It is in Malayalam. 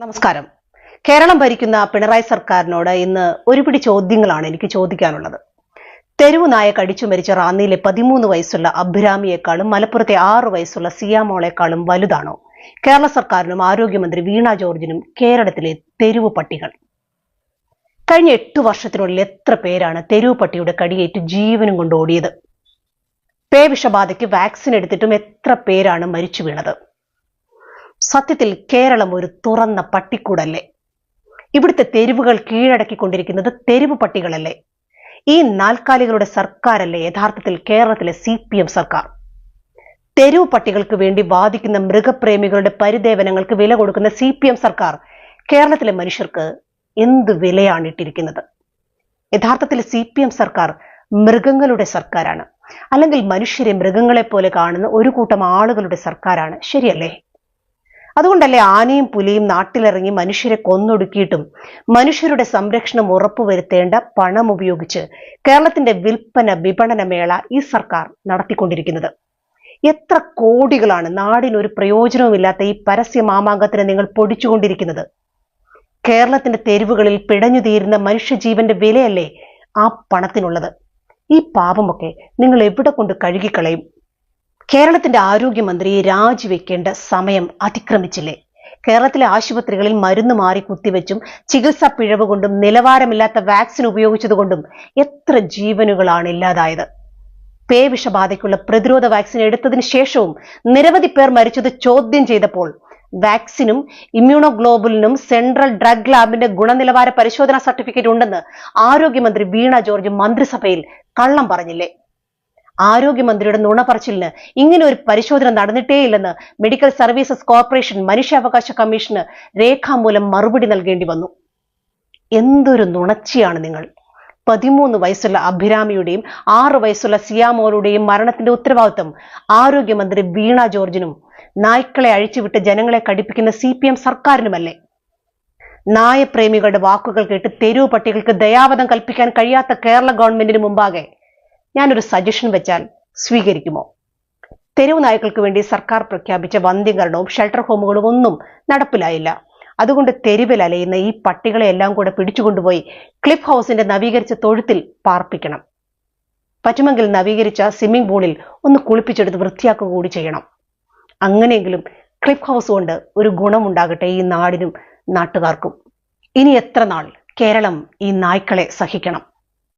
നമസ്കാരം. കേരളം ഭരിക്കുന്ന പിണറായി സർക്കാരിനോട് ഇന്ന് ഒരുപിടി ചോദ്യങ്ങളാണ് എനിക്ക് ചോദിക്കാനുള്ളത്. തെരുവു നായ കടിച്ചു മരിച്ച റാന്നിയിലെ പതിമൂന്ന് വയസ്സുള്ള അഭിരാമിയേക്കാളും മലപ്പുറത്തെ ആറ് വയസ്സുള്ള സിയാമോളേക്കാളും വലുതാണോ? കേരള സർക്കാരിനും ആരോഗ്യമന്ത്രി വീണ ജോർജിനും കേരളത്തിലെ തെരുവ് പട്ടികൾ. കഴിഞ്ഞ എട്ടു വർഷത്തിനുള്ളിൽ എത്ര പേരാണ് തെരുവ് പട്ടിയുടെ കടിയേറ്റ് ജീവനും കൊണ്ട് ഓടിയത്? പേ വിഷബാധയ്ക്ക് വാക്സിൻ എടുത്തിട്ടും എത്ര പേരാണ് മരിച്ചു വീണത്? സത്യത്തിൽ കേരളം ഒരു തുറന്ന പട്ടിക്കൂടല്ലേ? ഇവിടുത്തെ തെരുവുകൾ കീഴടക്കിക്കൊണ്ടിരിക്കുന്നത് തെരുവ് പട്ടികളല്ലേ? ഈ നാൽക്കാലികളുടെ സർക്കാരല്ലേ യഥാർത്ഥത്തിൽ കേരളത്തിലെ സി പി എം സർക്കാർ? തെരുവ് പട്ടികൾക്ക് വേണ്ടി വാദിക്കുന്ന മൃഗപ്രേമികളുടെ പരിദേവനങ്ങൾക്ക് വില കൊടുക്കുന്ന സി പി എം സർക്കാർ കേരളത്തിലെ മനുഷ്യർക്ക് എന്ത് വിലയാണ് ഇട്ടിരിക്കുന്നത്? യഥാർത്ഥത്തിൽ സി പി എം സർക്കാർ മൃഗങ്ങളുടെ സർക്കാരാണ്. അല്ലെങ്കിൽ മനുഷ്യരെ മൃഗങ്ങളെ പോലെ കാണുന്ന ഒരു കൂട്ടം ആളുകളുടെ സർക്കാരാണ്. ശരിയല്ലേ? അതുകൊണ്ടല്ലേ ആനയും പുലിയും നാട്ടിലിറങ്ങി മനുഷ്യരെ കൊന്നൊടുക്കിയിട്ടും മനുഷ്യരുടെ സംരക്ഷണം ഉറപ്പുവരുത്തേണ്ട പണം ഉപയോഗിച്ച് കേരളത്തിന്റെ വിൽപ്പന വിപണന മേള ഈ സർക്കാർ നടത്തിക്കൊണ്ടിരിക്കുന്നത്. എത്ര കോടികളാണ് നാടിനൊരു പ്രയോജനവുമില്ലാത്ത ഈ പരസ്യ മാമാങ്കത്തിനെ നിങ്ങൾ പൊടിച്ചുകൊണ്ടിരിക്കുന്നത്? കേരളത്തിന്റെ തെരുവുകളിൽ പിടഞ്ഞു തീരുന്ന മനുഷ്യജീവന്റെ വിലയല്ലേ ആ പണത്തിനുള്ളത്? ഈ പാപമൊക്കെ നിങ്ങൾ എവിടെ കൊണ്ട് കഴുകിക്കളയും? കേരളത്തിന്റെ ആരോഗ്യമന്ത്രി രാജിവെക്കേണ്ട സമയം അതിക്രമിച്ചില്ലേ? കേരളത്തിലെ ആശുപത്രികളിൽ മരുന്ന് മാറി കുത്തിവെച്ചും ചികിത്സാ പിഴവ് കൊണ്ടും നിലവാരമില്ലാത്ത വാക്സിൻ ഉപയോഗിച്ചതുകൊണ്ടും എത്ര ജീവനുകളാണ് ഇല്ലാതായത്. പേവിഷബാധയ്ക്കുള്ള പ്രതിരോധ വാക്സിൻ എടുത്തതിന് ശേഷവും നിരവധി പേർ മരിച്ചത് ചോദ്യം ചെയ്തപ്പോൾ വാക്സിനും ഇമ്മ്യൂണോഗ്ലോബുലിനും സെൻട്രൽ ഡ്രഗ് ലാബിന്റെ ഗുണനിലവാര പരിശോധനാ സർട്ടിഫിക്കറ്റ് ഉണ്ടെന്ന് ആരോഗ്യമന്ത്രി വീണ ജോർജ് മന്ത്രിസഭയിൽ കള്ളം പറഞ്ഞില്ലേ? ആരോഗ്യമന്ത്രിയുടെ നുണ പറച്ചിലിന് ഇങ്ങനെ ഒരു പരിശോധന നടന്നിട്ടേയില്ലെന്ന് മെഡിക്കൽ സർവീസസ് കോർപ്പറേഷൻ മനുഷ്യാവകാശ കമ്മീഷന് രേഖാമൂലം മറുപടി നൽകേണ്ടി വന്നു. എന്തൊരു നുണച്ചിയാണ് നിങ്ങൾ? പതിമൂന്ന് വയസ്സുള്ള അഭിരാമിയുടെയും ആറ് വയസ്സുള്ള സിയാമോളുടെയും മരണത്തിന്റെ ഉത്തരവാദിത്വം ആരോഗ്യമന്ത്രി വീണ ജോർജിനും. നായ്ക്കളെ അഴിച്ചുവിട്ട് ജനങ്ങളെ കടിപ്പിക്കുന്ന സി പി എം സർക്കാരിനുമല്ലേ? നായപ്രേമികളുടെ വാക്കുകൾ കേട്ട് തെരുവ് പട്ടികൾക്ക് ദയാവധം കൽപ്പിക്കാൻ കഴിയാത്ത കേരള ഗവൺമെന്റിന് മുമ്പാകെ ഞാനൊരു സജഷൻ വെച്ചാൽ സ്വീകരിക്കുമോ? തെരുവ് നായ്ക്കൾക്ക് വേണ്ടി സർക്കാർ പ്രഖ്യാപിച്ച വന്ധ്യകരണവും ഷെൽട്ടർ ഹോമുകളും ഒന്നും നടപ്പിലായില്ല. അതുകൊണ്ട് തെരുവിൽ അലയുന്ന ഈ പട്ടികളെ എല്ലാം കൂടെ പിടിച്ചുകൊണ്ടുപോയി ക്ലിഫ് ഹൗസിന്റെ നവീകരിച്ച തൊഴുത്തിൽ പാർപ്പിക്കണം. പറ്റുമെങ്കിൽ നവീകരിച്ച സ്വിമ്മിംഗ് പൂളിൽ ഒന്ന് കുളിപ്പിച്ചെടുത്ത് വൃത്തിയാക്കുക കൂടി ചെയ്യണം. അങ്ങനെയെങ്കിലും ക്ലിഫ് ഹൗസ് കൊണ്ട് ഒരു ഗുണമുണ്ടാകട്ടെ ഈ നാടിനും നാട്ടുകാർക്കും. ഇനി എത്ര നാൾ കേരളം ഈ നായ്ക്കളെ സഹിക്കണം?